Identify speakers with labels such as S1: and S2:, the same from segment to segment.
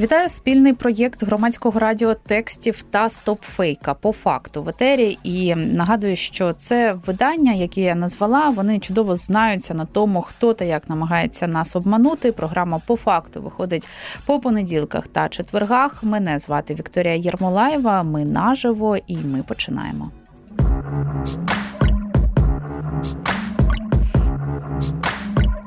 S1: Вітаю спільний проєкт громадського радіо текстів та стопфейка по факту в етері. І нагадую, що це видання, яке я назвала. Вони чудово знаються на тому, хто та як намагається нас обманути. Програма по факту виходить по понеділках та четвергах. Мене звати Вікторія Єрмолаєва. Ми наживо і ми починаємо.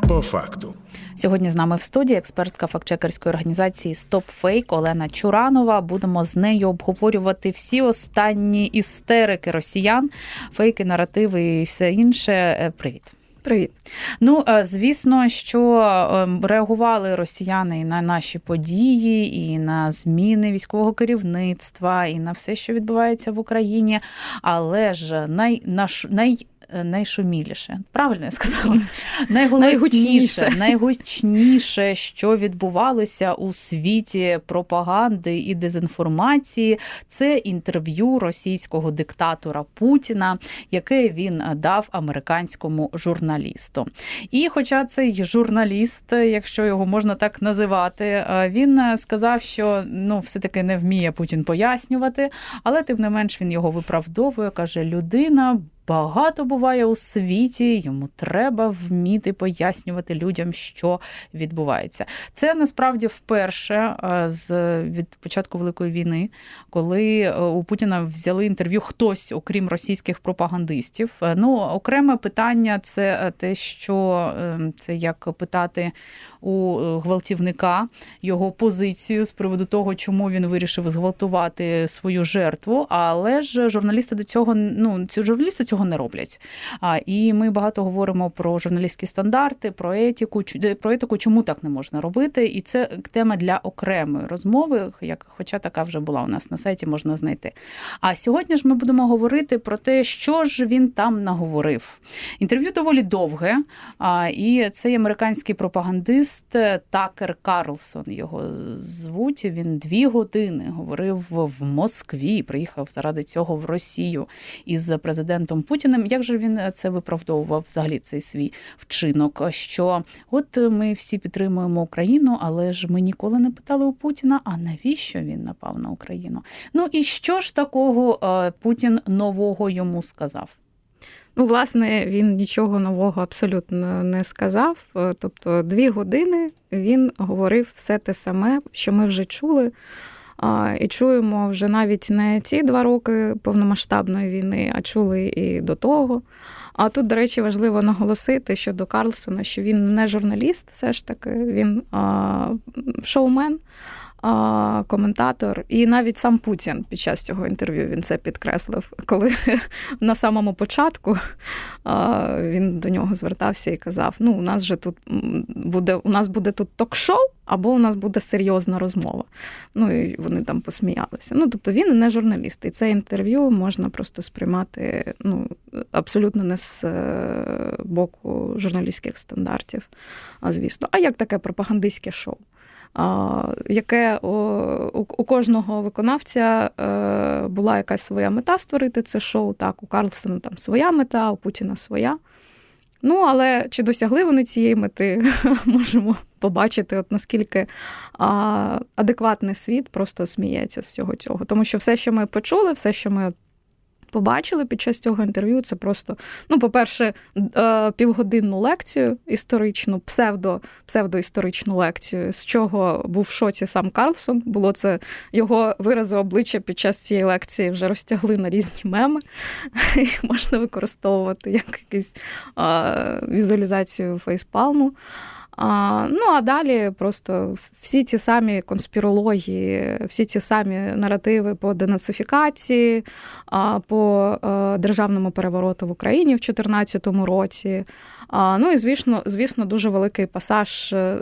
S2: По факту.
S1: Сьогодні з нами в студії експертка фактчекерської організації StopFake Олена Чуранова. Будемо з нею обговорювати всі останні істерики росіян, фейки, наративи і все інше. Е, Привіт.
S3: Привіт.
S1: Ну, е, звісно, що е, реагували росіяни і на наші події, і на зміни військового керівництва, і на все, що відбувається в Україні. Але ж най, наш, най найшуміліше. Правильно я сказала? Найголосніше, найгучніше, що відбувалося у світі пропаганди і дезінформації, це інтерв'ю російського диктатора Путіна, яке він дав американському журналісту. І, хоча цей журналіст, якщо його можна так називати, е, він сказав, що ну, все-таки не вміє Путін пояснювати, але тим не менш він його виправдовує, каже: людина багато буває у світі, йому треба вміти пояснювати людям, що відбувається. Це насправді вперше е, з від початку великої війни, коли е, у Путіна взяли інтерв'ю хтось, окрім російських пропагандистів. Е, ну, окреме питання це те, що це як питати у гвалтівника його позицію з приводу того, чому він вирішив зґвалтувати свою жертву. Але ж журналісти до цього ну ці журналісти цього не роблять. А, І ми багато говоримо про журналістські стандарти, про етику, про етику, чому так не можна робити. І це тема для окремої розмови, як хоча така вже була у нас на сайті, можна знайти. А сьогодні ж ми будемо говорити про те, що ж він там наговорив. Інтерв'ю доволі довге, а, і цей американський пропагандист Такер Карлсон його звуть. Він дві години говорив в Москві. Приїхав заради цього в Росію із президентом Путіним. Як же він це виправдовував взагалі цей свій вчинок? Що от ми всі підтримуємо Україну, але ж ми ніколи не питали у Путіна, а навіщо він напав на Україну? Ну і що ж такого е, Путін нового йому сказав?
S3: Ну, власне, він нічого нового абсолютно не сказав. Е, тобто, дві години він говорив все те саме, що ми вже чули. І чуємо вже навіть не ці два роки повномасштабної війни, а чули і до того. А тут, до речі, важливо наголосити щодо Карлсона, що він не журналіст, все ж таки, він шоумен коментатор, і навіть сам Путін під час цього інтерв'ю він це підкреслив, коли на самому початку він до нього звертався і казав: Ну, у нас же тут буде, у нас буде тут ток-шоу, або у нас буде серйозна розмова. Ну і вони там посміялися. Ну, тобто він не журналіст, і це інтерв'ю можна просто сприймати ну, абсолютно не з е, боку журналістських стандартів, а звісно. А як таке пропагандистське шоу? Яке у кожного виконавця е, була якась своя мета створити це шоу. Так, у Карлсона там своя мета, у Путіна своя. Ну, але чи досягли вони цієї мети, можемо побачити, от наскільки а, адекватний світ просто сміється з всього цього. Тому що все, що ми почули, все, що ми побачили під час цього інтерв'ю, це просто, ну, по-перше, е, півгодинну лекцію історичну, псевдо, псевдоісторичну лекцію, з чого був в шоці сам Карлсон. Було це його вирази обличчя під час цієї лекції вже розтягли на різні меми. Їх можна використовувати як якусь візуалізацію фейспалму. А, Ну а далі просто всі ті самі конспірології, всі ті самі наративи по денацифікації, по е, державному перевороту в Україні в 2014 році. Ну і звісно, звісно, дуже великий пасаж. Е,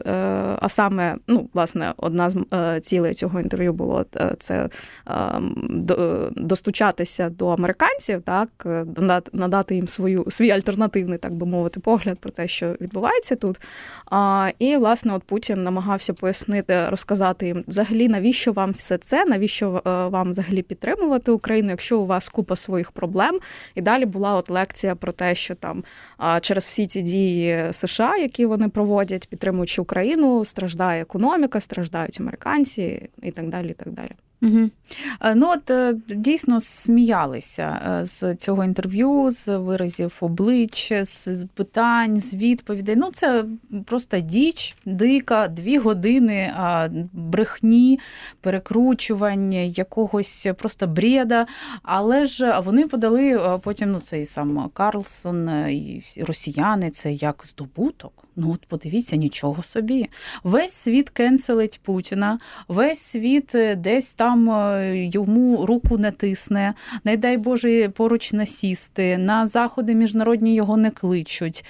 S3: а саме, ну, власне, одна з е, цілей цього інтерв'ю було це достучатися до американців, так надати їм свою свій альтернативний, так би мовити, погляд про те, що відбувається тут. І власне, от Путін намагався пояснити, розказати їм взагалі, навіщо вам все це, навіщо е, вам взагалі підтримувати Україну, якщо у вас купа своїх проблем. І далі була от лекція про те, що там через всі ці дії США, які вони проводять, підтримуючи Україну, страждає економіка, страждають американці і так далі. І так далі.
S1: Угу. Ну от е, дійсно сміялися е, з цього інтерв'ю, з виразів облич, з питань, з відповідей. Ну це просто діч, дика, дві години брехні, перекручування, якогось просто бреда. Але ж вони подали потім ну цей сам Карлсон і росіяни. Це як здобуток. Ну от подивіться, нічого собі. Весь світ кенселить Путіна, весь світ десь там е, йому руку не тисне, не дай Боже поруч насісти, на заходи міжнародні його не кличуть,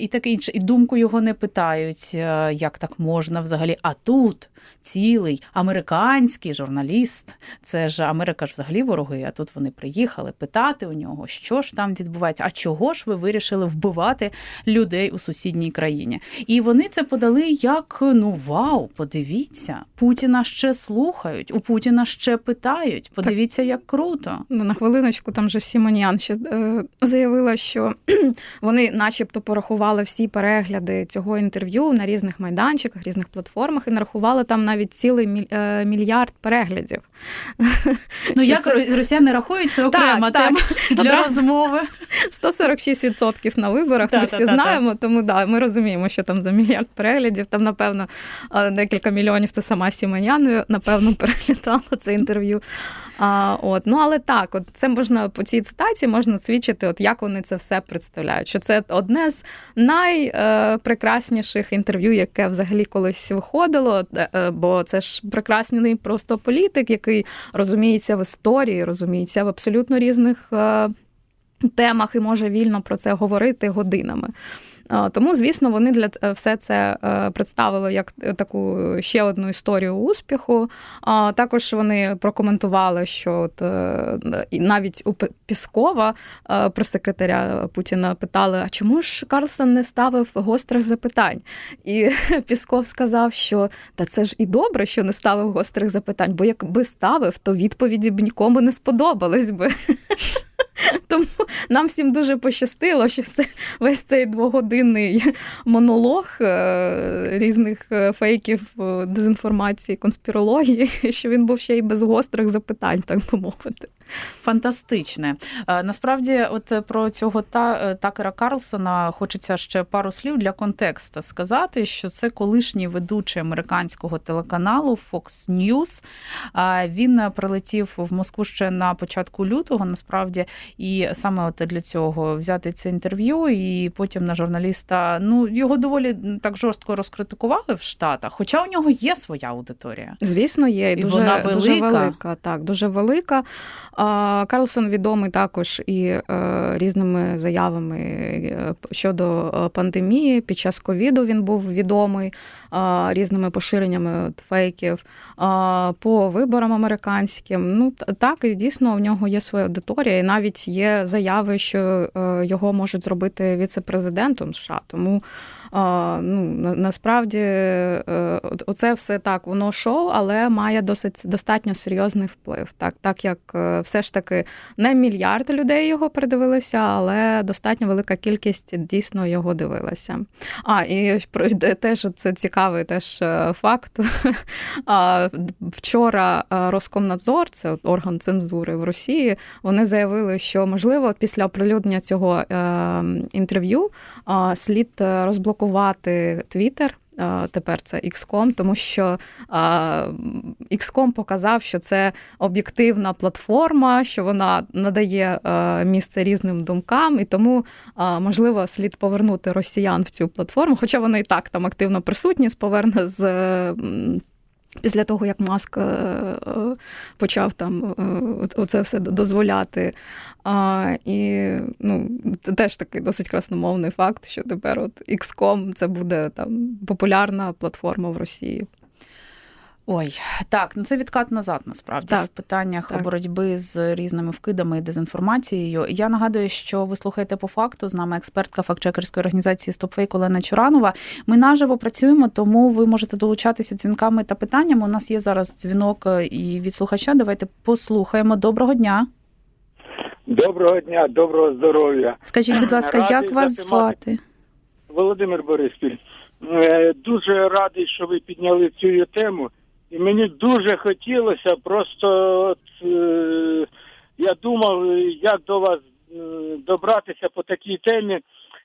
S1: і таке інше, і думку його не питають, е, як так можна взагалі. А тут цілий американський журналіст, це ж Америка ж взагалі вороги. А тут вони приїхали питати у нього, що ж там відбувається, а чого ж ви вирішили вбивати людей у сусідній країні? І вони це подали як ну вау, подивіться, Путіна ще слухають. У Путіна ще питають. Подивіться, як круто.
S3: Ну, на хвилиночку там же Сімоніан ще е, заявила, що вони, начебто, порахували всі перегляди цього інтерв'ю на різних майданчиках, різних платформах і нарахували там навіть цілий е, мільярд переглядів.
S1: Ну як це... росіяни рахують, це окрема так, тема так. для розмови.
S3: 146% на виборах. Ми всі знаємо, тому да, ми розуміємо, що там за мільярд переглядів. Там, напевно, е, декілька мільйонів це сама Сімонян, напевно, переглядала це інтерв'ю. А, от. Ну, Але так, от це можна по цій цитаті можна свідчити, от як вони це все представляють. Що це одне з найпрекрасніших інтерв'ю, яке взагалі колись виходило. Е, е, бо це ж прекрасний просто політик, який розуміється в історії, розуміється в абсолютно різних е, темах і може вільно про це говорити годинами. Тому, звісно, вони для е, все це е, представили як таку ще одну історію успіху. Також вони прокоментували, що от е, навіть у Піскова прес-секретаря Путіна питали: а чому ж Карлсон не ставив гострих запитань? І Пісков сказав, що та це ж і добре, що не ставив гострих запитань, бо якби ставив, то відповіді б нікому не сподобались би. Тому нам всім дуже пощастило, що все весь цей двогодинний монолог е, різних е, фейків, е, дезінформації, конспірології, що він був ще й без гострих запитань, так би мовити.
S1: Фантастичне. Насправді, от про цього та Такера Карлсона хочеться ще пару слів для контексту сказати, що це колишній ведучий американського телеканалу Fox News. Він прилетів в Москву ще на початку лютого. Насправді, і саме от для цього взяти це інтерв'ю, і потім на журналіста ну його доволі так жорстко розкритикували в Штатах. Хоча у нього є своя аудиторія.
S3: Звісно, є і дуже, вона велика. дуже велика. Так, дуже велика. Карлсон відомий також і е, різними заявами е, щодо е, пандемії. Під час ковіду він був відомий різними поширеннями фейків по виборам американським. Ну так і дійсно в нього є своя аудиторія, і навіть є заяви, що його можуть зробити віце-президентом США. Тому ну, насправді е, оце все так, воно шоу, але має досить достатньо серйозний вплив. Так, так як е, все ж таки не мільярд людей його передивилися, але достатньо велика кількість дійсно його дивилася. А і теж це цікавий теж е, факт. Вчора Роскомнадзор, це орган цензури в Росії, вони заявили, що можливо після оприлюднення цього інтерв'ю слід розблокувати блокувати Твіттер. Тепер це XCOM, тому що XCOM показав, що це об'єктивна платформа, що вона надає місце різним думкам, і тому можливо слід повернути росіян в цю платформу. Хоча вони і так там активно присутні, з поверне з Після того, як Маск е, е, почав там е, оце все дозволяти. А, І ну, теж такий досить красномовний факт, що тепер от XCOM це буде там популярна платформа в Росії.
S1: Ой, так, ну це відкат назад насправді
S3: Так,
S1: в питаннях
S3: так.
S1: боротьби з різними вкидами і дезінформацією. Я нагадую, що ви слухаєте по факту. З нами експертка фактчекерської організації StopFake Олена Чуранова. Ми наживо працюємо, тому ви можете долучатися дзвінками та питаннями. У нас є зараз дзвінок е, і від слухача. Давайте послухаємо. Доброго дня.
S4: Доброго дня, доброго здоров'я.
S1: Скажіть, будь ласка,
S4: Радий
S1: як вас звати?
S4: Володимир Бориспіль. Е, Дуже радий, що ви підняли цю тему. І мені дуже хотілося просто от, е, я думав, як до вас е, добратися по такій темі.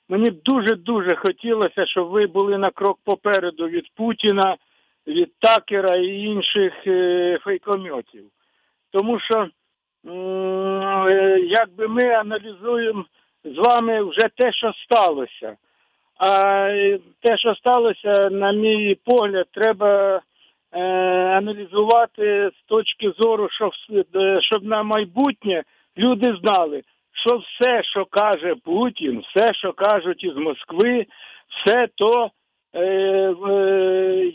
S4: Мені дуже-дуже хотілося, щоб ви були на крок попереду від Путіна, від Такера і інших е, фейкомьотів. Тому що е, якби ми аналізуємо з вами вже те, що сталося. А е, те, що сталося, на мій погляд, треба е, аналізувати з точки зору, щоб, е, щоб на майбутнє люди знали, що все, що каже Путін, все, що кажуть із Москви, все то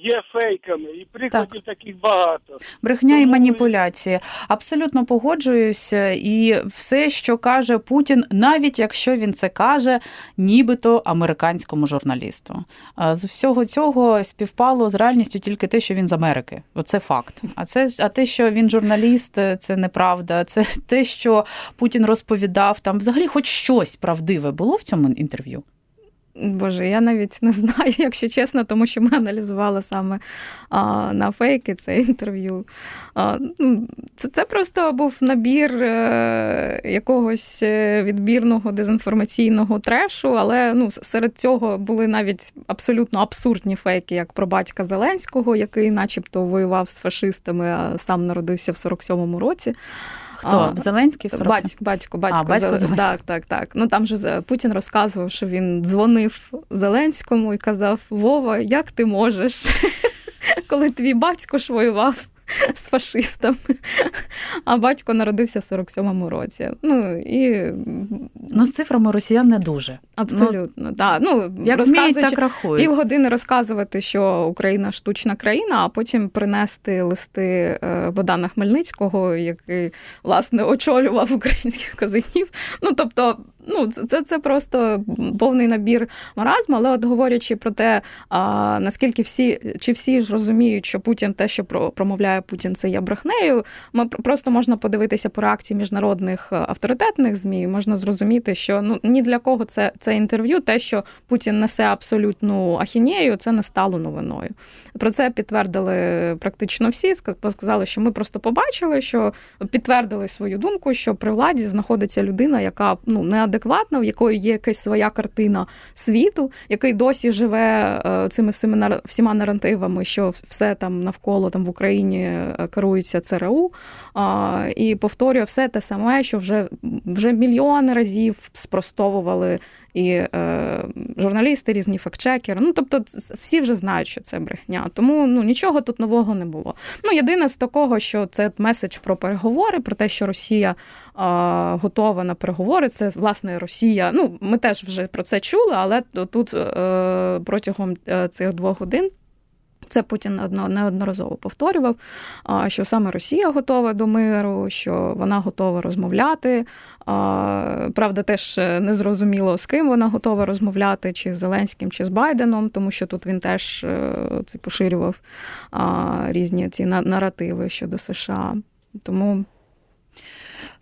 S4: є фейками. І прикладів таких багато.
S1: Брехня і маніпуляції. Абсолютно погоджуюся. І все, що каже Путін, навіть якщо він це каже, нібито американському журналісту. З всього цього співпало з реальністю тільки те, що він з Америки. Оце факт. А це а те, що він журналіст, це неправда. Це те, що Путін розповідав. Там взагалі хоч щось правдиве було в цьому інтерв'ю.
S3: Боже, я навіть не знаю, якщо чесно, тому що ми аналізували саме а, на фейки це інтерв'ю. А, ну, це, це просто був набір е, якогось е, відбірного дезінформаційного трешу, але ну, серед цього були навіть абсолютно абсурдні фейки, як про батька Зеленського, який, начебто, воював з фашистами, а сам народився в 47-му році.
S1: Хто
S3: А,
S1: Зеленський в 47?
S3: Батько, батько, А,
S1: батько
S3: Зелен- Так, так, так. Ну там же Путін розказував, що він дзвонив Зеленському і казав: Вова, як ти можеш, коли твій батько ж воював з фашистами, а батько народився в 47-му році. Ну і
S1: Ну, з цифрами росіян не дуже.
S3: абсолютно, так. Ну,
S1: Як вміють, так рахують.
S3: Півгодини розказувати, що Україна штучна країна, а потім принести листи е, Богдана Хмельницького, який власне очолював українських козаків. Ну тобто, ну це, це, просто повний набір маразму. Але от говорячи про те, а, наскільки всі чи всі ж розуміють, що Путін те, що про- промовляє Путін, це є брехнею. Ми просто можна подивитися по реакції міжнародних е, авторитетних змі. Можна зрозуміти, що ну ні для кого це, це інтерв'ю, те, що Путін несе абсолютну ахінею, це не стало новиною. Про це підтвердили практично всі. ска- Сказали, що ми просто побачили, що підтвердили свою думку, що при владі знаходиться людина, яка ну неадекватна, в якої є якась своя картина світу, який досі живе е, цими всіма всіма наративами, що все там навколо там в Україні е, керується ЦРУ. І повторює все те саме, що вже, вже мільйони разів спростовували і е, журналісти, різні фактчекери. Ну тобто, всі вже знають, що це брехня. Тому ну нічого тут нового не було. Ну єдине з такого, що це меседж про переговори, про те, що Росія е, готова на переговори. Це власне Росія. Ну ми теж вже про це чули, але тут е, протягом е, цих двох годин. Це Путін неодноразово повторював, що саме Росія готова до миру, що вона готова розмовляти. Правда, теж не зрозуміло, з ким вона готова розмовляти, чи з Зеленським, чи з Байденом, тому що тут він теж е, це поширював різні ці наративи щодо США. Тому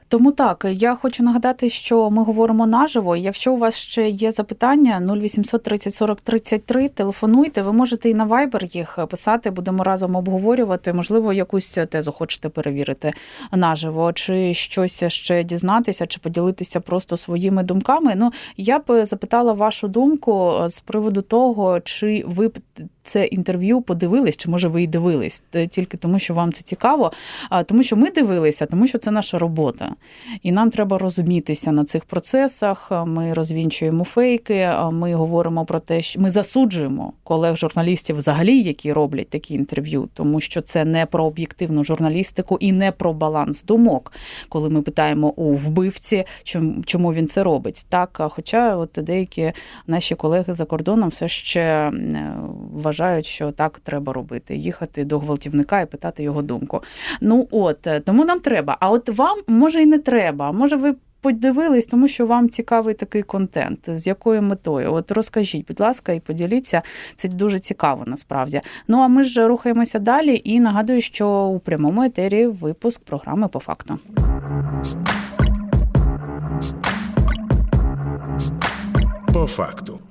S1: Тому так, я хочу нагадати, що ми говоримо наживо. Якщо у вас ще є запитання, 0800 30 40 33, телефонуйте. Ви можете і на Viber їх писати, будемо разом обговорювати. Можливо, якусь тезу хочете перевірити наживо, чи щось ще дізнатися, чи поділитися просто своїми думками. Ну, я б запитала вашу думку з приводу того, чи ви це інтерв'ю подивились, чи може ви і дивились, тільки тому, що вам це цікаво. А тому, що ми дивилися, тому що це наша робота. І нам треба розумітися на цих процесах. Ми розвінчуємо фейки. Ми говоримо про те, що ми засуджуємо колег журналістів, взагалі, які роблять такі інтерв'ю, тому що це не про об'єктивну журналістику і не про баланс думок, коли ми питаємо у вбивці, чому, чому він це робить. Так, хоча от деякі наші колеги за кордоном все ще е, вважають. Вважають, що так треба робити: їхати до гвалтівника і питати його думку. Ну от е, тому нам треба. А от вам може і не треба. Може, ви. Подивились, тому що вам цікавий такий контент. З якою метою? От розкажіть, будь ласка, і поділіться. Це дуже цікаво насправді. Ну а ми ж рухаємося далі. І нагадую, що у прямому етері випуск програми по факту.
S2: По факту.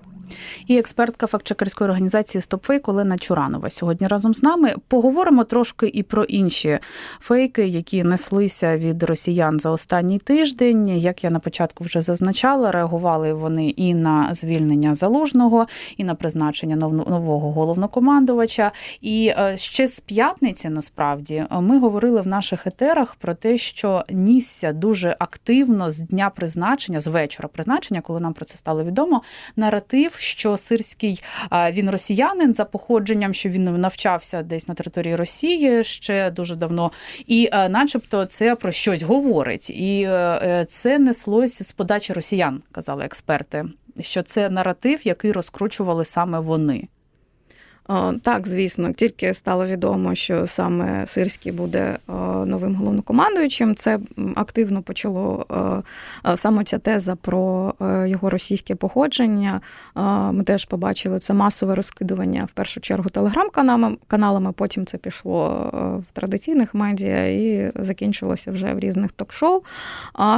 S1: І експертка фактчекерської організації StopFake Олена Чуранова сьогодні разом з нами поговоримо трошки і про інші фейки, які неслися від росіян за останній тиждень. Як я на початку вже зазначала, реагували вони і на звільнення залужного, і на призначення нов- нового головнокомандувача. І е, ще з п'ятниці, насправді, ми говорили в наших етерах про те, що нісся дуже активно з дня призначення, з вечора призначення, коли нам про це стало відомо, наратив, що сирський він росіянин за походженням, що він навчався десь на території Росії ще дуже давно, і начебто це про щось говорить. І е, це неслось з подачі росіян, казали експерти. Що це наратив, який розкручували саме вони.
S3: О, Так, звісно, тільки стало відомо, що саме Сирський буде новим головнокомандуючим. Це активно почало е, е, саме ця теза про е, його російське походження. Е, Ми теж побачили це масове розкидування в першу чергу телеграм-каналами, каналами, потім це пішло е, в традиційних медіа і закінчилося вже в різних ток-шоу.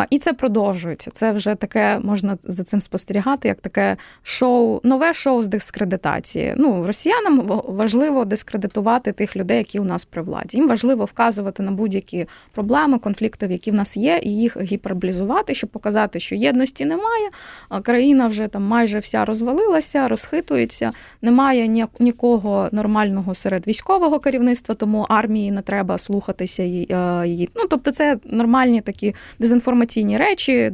S3: І це продовжується. Це вже таке можна за цим спостерігати, як таке шоу, нове шоу з дискредитації. Ну, росіянам в- важливо дискредитувати тих людей, які у нас при владі. Їм важливо вказувати на будь-які проблеми, конфлікти, які в нас є, і їх гіперболізувати, щоб показати, що єдності немає. Країна вже там майже вся розвалилася, розхитується. Немає ні- нікого нормального серед військового керівництва, тому армії не треба слухатися її. е. Ну тобто, це нормальні такі дезінформаційні речі е,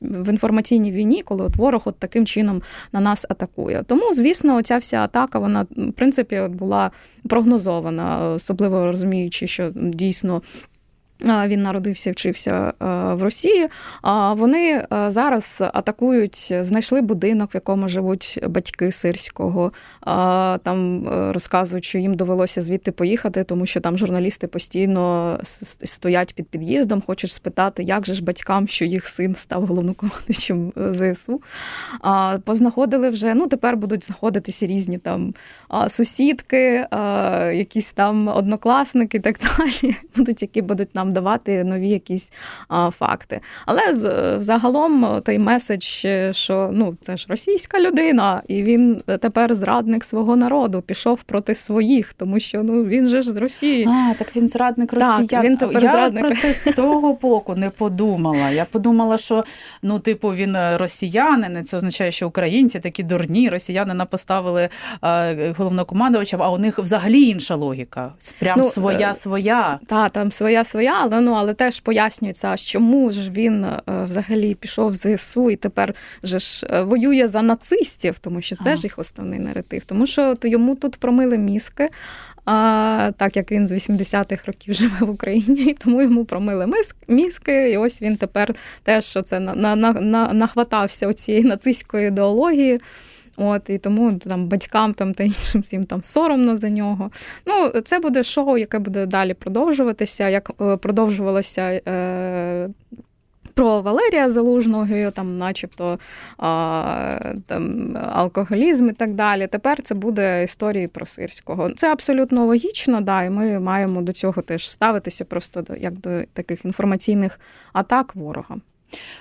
S3: в інформаційній війні, коли от ворог от таким чином на нас атакує. Тому, звісно, ця вся атака, вона в принципі от була прогнозована, особливо розуміючи, що дійсно. Він народився і вчився е, в Росії. Вони е, зараз атакують, знайшли будинок, в якому живуть батьки сирського. Там е, розказують, що їм довелося звідти поїхати, тому що там журналісти постійно стоять під під'їздом, хочуть спитати, як же ж батькам, що їх син став головнокомандуючим ЗСУ. Познаходили вже, ну тепер будуть знаходитися різні там сусідки, якісь там однокласники і так далі. Будуть, які будуть нам давати нові якісь а, факти. Але з- взагалом той меседж, е, що ну це ж російська людина, і він тепер зрадник свого народу, пішов проти своїх, тому що ну він же ж з Росії.
S1: А, так він зрадник
S3: Так, він тепер
S1: я
S3: зрадник.
S1: про це з того боку не подумала. Я подумала, що ну, типу, він росіянин, це означає, що українці такі дурні. Росіянина поставили е, головнокомандувачем, а у них взагалі інша логіка. Прям
S3: Ну,
S1: своя
S3: е,
S1: своя.
S3: Та там своя своя, але ну але теж пояснюється, чому ж він е, взагалі пішов в ЗСУ і тепер же ж е, воює за нацистів, тому що це
S1: Ага.
S3: ж їх основний наратив. Тому що то йому тут промили мізки, а, так як він з 80-х років живе в Україні, і тому йому промили мізки. І ось він тепер теж оце на, на, на, на, нахватався цієї нацистської ідеології. От і тому там батькам там та іншим всім там соромно за нього. Ну, це буде шоу, яке буде далі продовжуватися, як е, продовжувалося. Е, про Валерія Залужного, його там, начебто, а, там, алкоголізм і так далі. Тепер це буде історії про сирського. Це абсолютно логічно, да, і ми маємо до цього теж ставитися просто як до таких інформаційних атак ворога.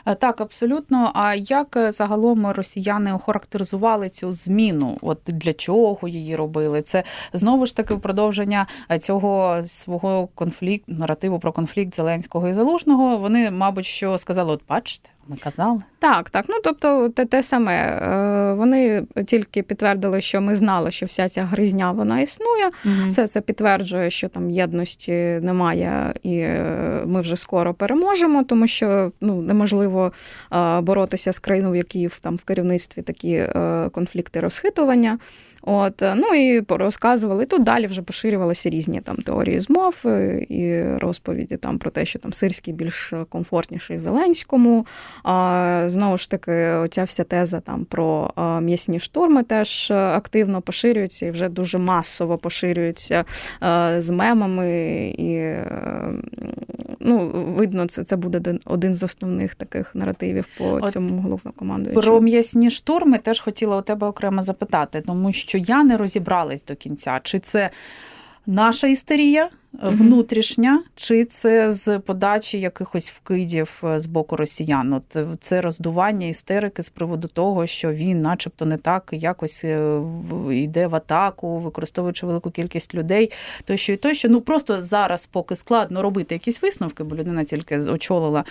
S1: Е, Так, абсолютно. А як е, загалом росіяни охарактеризували цю зміну? От для чого її робили? Це знову ж таки продовження е, цього свого конфлікту, наративу про конфлікт Зеленського і Залужного. Вони, мабуть, що сказали: от бачите, ми казали.
S3: Так, так. Ну тобто, те, те саме. Е, Вони тільки підтвердили, що ми знали, що вся ця гризня вона існує. Це це підтверджує, що там єдності немає, і е, ми вже скоро переможемо, тому що ну неможливо е, боротися з країною, в якій в- там в керівництві такі конфлікти розхитування. От е, ну і розказували. І тут далі вже поширювалися різні там теорії змов е, і розповіді там про те, що там сирський більш комфортніший Зеленському. А, Знову ж таки, оця вся теза там про м'ясні штурми теж активно поширюється і вже дуже масово поширюється е, з мемами. І ну, видно, це, це буде один- один з основних таких наративів по
S1: От
S3: цьому головнокомандуючому.
S1: Про м'ясні штурми теж хотіла у тебе окремо запитати, тому що я не розібралась до кінця, чи це наша істерія. Внутрішня, чи це з подачі якихось вкидів е, з боку росіян. От е, це роздування істерики з приводу того, що він, начебто, не так якось е, йде в атаку, використовуючи велику кількість людей, тощо і тощо. Ну просто зараз поки складно робити якісь висновки, бо людина тільки очолила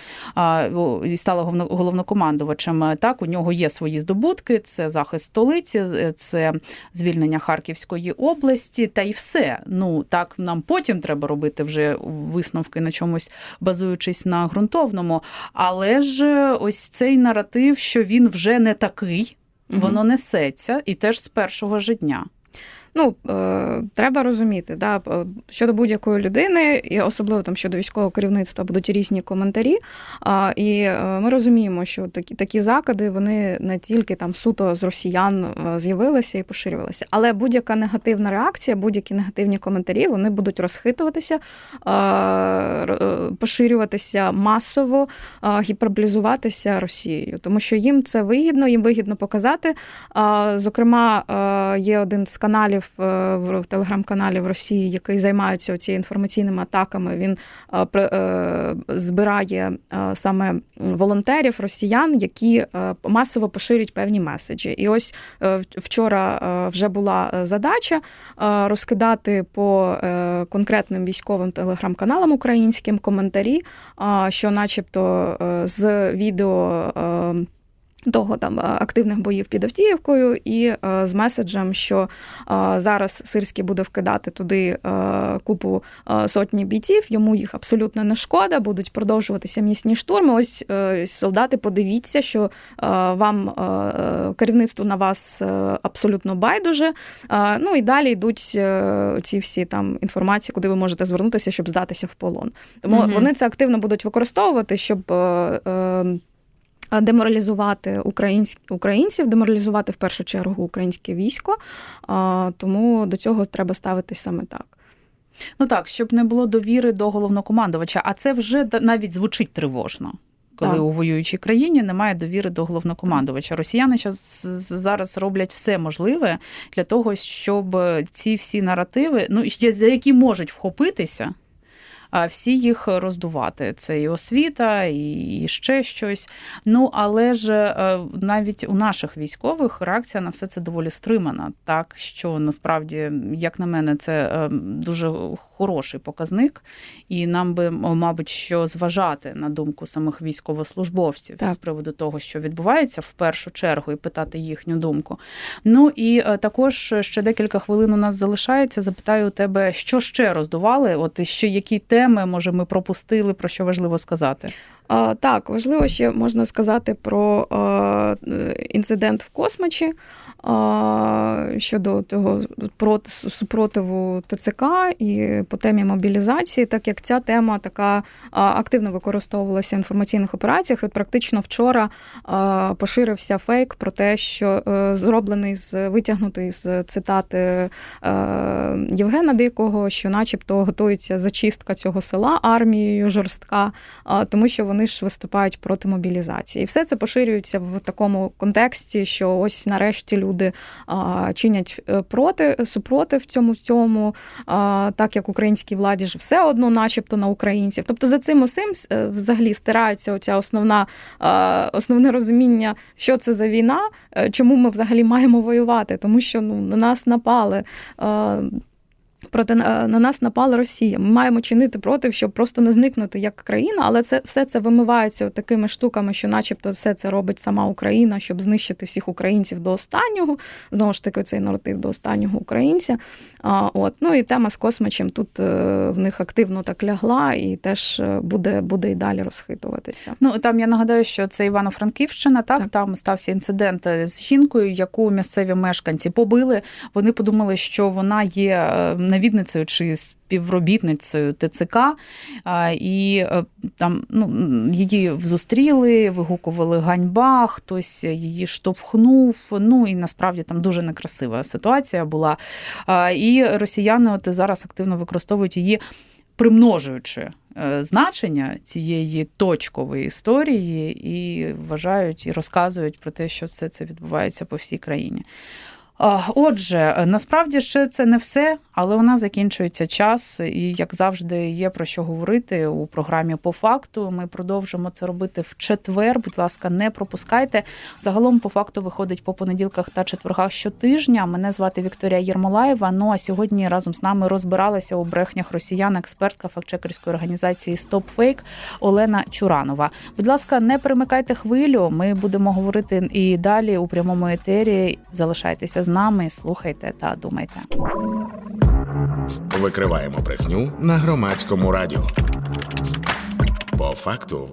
S1: і стала головнокомандувачем. Так, у нього є свої здобутки: це захист столиці, це звільнення Харківської області, та й все. Ну так нам потім треба робити вже висновки на чомусь, базуючись на ґрунтовному. Але ж е, ось цей наратив, що він вже не такий. Воно несеться і теж з першого ж дня.
S3: Ну, е, треба розуміти, да, е, щодо будь-якої людини, і особливо там щодо військового керівництва, будуть різні коментарі. А, і е, ми розуміємо, що такі, такі закиди вони не тільки там суто з росіян е, з'явилися і поширювалися, але будь-яка негативна реакція, будь-які негативні коментарі вони будуть розхитуватися, е, е, поширюватися масово, е, гіперболізуватися Росією, тому що їм це вигідно, їм вигідно показати. А, Зокрема, е, є один з каналів е, в телеграм-каналі в Росії, який займається цією інформаційними атаками. Він е, е, збирає саме волонтерів, росіян, які масово поширюють певні меседжі. І ось вчора вже була задача розкидати по конкретним військовим телеграм-каналам українським коментарі, що, начебто, з відео. Того там е, активних боїв під Автіївкою і е, з меседжем, що е, зараз Сирський буде вкидати туди купу сотні бійців, йому їх абсолютно не шкода, будуть продовжуватися м'ясні штурми. Ось солдати, подивіться, що вам керівництво на вас абсолютно байдуже. Ну і далі йдуть ці всі там інформації, куди ви можете звернутися, щоб здатися в полон. Тому
S1: Мгм.
S3: вони це активно будуть використовувати, щоб. Деморалізувати українсь... українців, деморалізувати в першу чергу українське військо, тому до цього треба ставитись саме так.
S1: Ну так, щоб не було довіри до головнокомандувача, а це вже навіть звучить тривожно. Коли
S3: Так.
S1: у воюючій країні немає довіри до головнокомандувача. Росіяни з- зараз роблять все можливе для того, щоб ці всі наративи, ну за які можуть вхопитися, всі їх роздувати. Це і освіта, і ще щось. Ну але ж е, навіть у наших військових реакція на все це доволі стримана. Так що насправді, як на мене, це е, дуже хороший показник, і нам би, мабуть, що зважати на думку самих військовослужбовців
S3: Так.
S1: з приводу того, що відбувається в першу чергу, і питати їхню думку. Ну і е, також ще декілька хвилин у нас залишається. Запитаю у тебе, що ще роздували? От ще які теми, може, ми пропустили, про що важливо сказати?
S3: А, так, важливо ще можна сказати про е, інцидент в космачі а, щодо того проти супротиву ТЦК і по темі мобілізації, так як ця тема така активно використовувалася в інформаційних операціях. От практично вчора поширився фейк про те, що е, зроблений з витягнутий з цитати е, Євгена Дикого, що, начебто, готується зачистка цього села армією жорстка, тому що вони ж виступають проти мобілізації. І все це поширюється в такому контексті, що ось нарешті люди а, чинять е, проти супротив цьому цьому, а, так як українській владі ж все одно, начебто, на українців. Тобто за цим усім е, взагалі стирається оця основна а, основне розуміння, що це за війна, е, чому ми взагалі маємо воювати, тому що ну на нас напали. е, Проти на на нас напала Росія. Ми маємо чинити проти, щоб просто не зникнути як країна, але це все це вимивається такими штуками, що, начебто, все це робить сама Україна, щоб знищити всіх українців до останнього. Знову ж таки, цей наратив до останнього українця. А, от ну і тема з космачем тут е, в них активно так лягла, і теж е, буде, буде і далі розхитуватися.
S1: Ну там я нагадаю, що це Івано-Франківщина. Так,
S3: Так.
S1: там стався інцидент з жінкою, яку місцеві мешканці побили. Вони подумали, що вона є е, навідницею чи співробітницею ТЦК, і е, там ну, її зустріли, вигукували ганьба, хтось її штовхнув. Ну і насправді там дуже некрасива ситуація була. І росіяни от зараз активно використовують її. Примножуючи е, значення цієї точкової історії, і вважають і розказують про те, що все це відбувається по всій країні. Отже, насправді ще це не все, але у нас закінчується час, і як завжди, є про що говорити у програмі по факту. Ми продовжимо це робити в четвер. Будь ласка, не пропускайте. Загалом по факту виходить по понеділках та четвергах щотижня. Мене звати Вікторія Єрмолаєва. Ну а сьогодні разом з нами розбиралася у брехнях росіян, експертка фактчекерської організації StopFake Олена Чуранова. Будь ласка, не перемикайте хвилю. Ми будемо говорити і далі у прямому етері. Залишайтеся з нами, слухайте та думайте.
S2: Викриваємо брехню на громадському радіо. По факту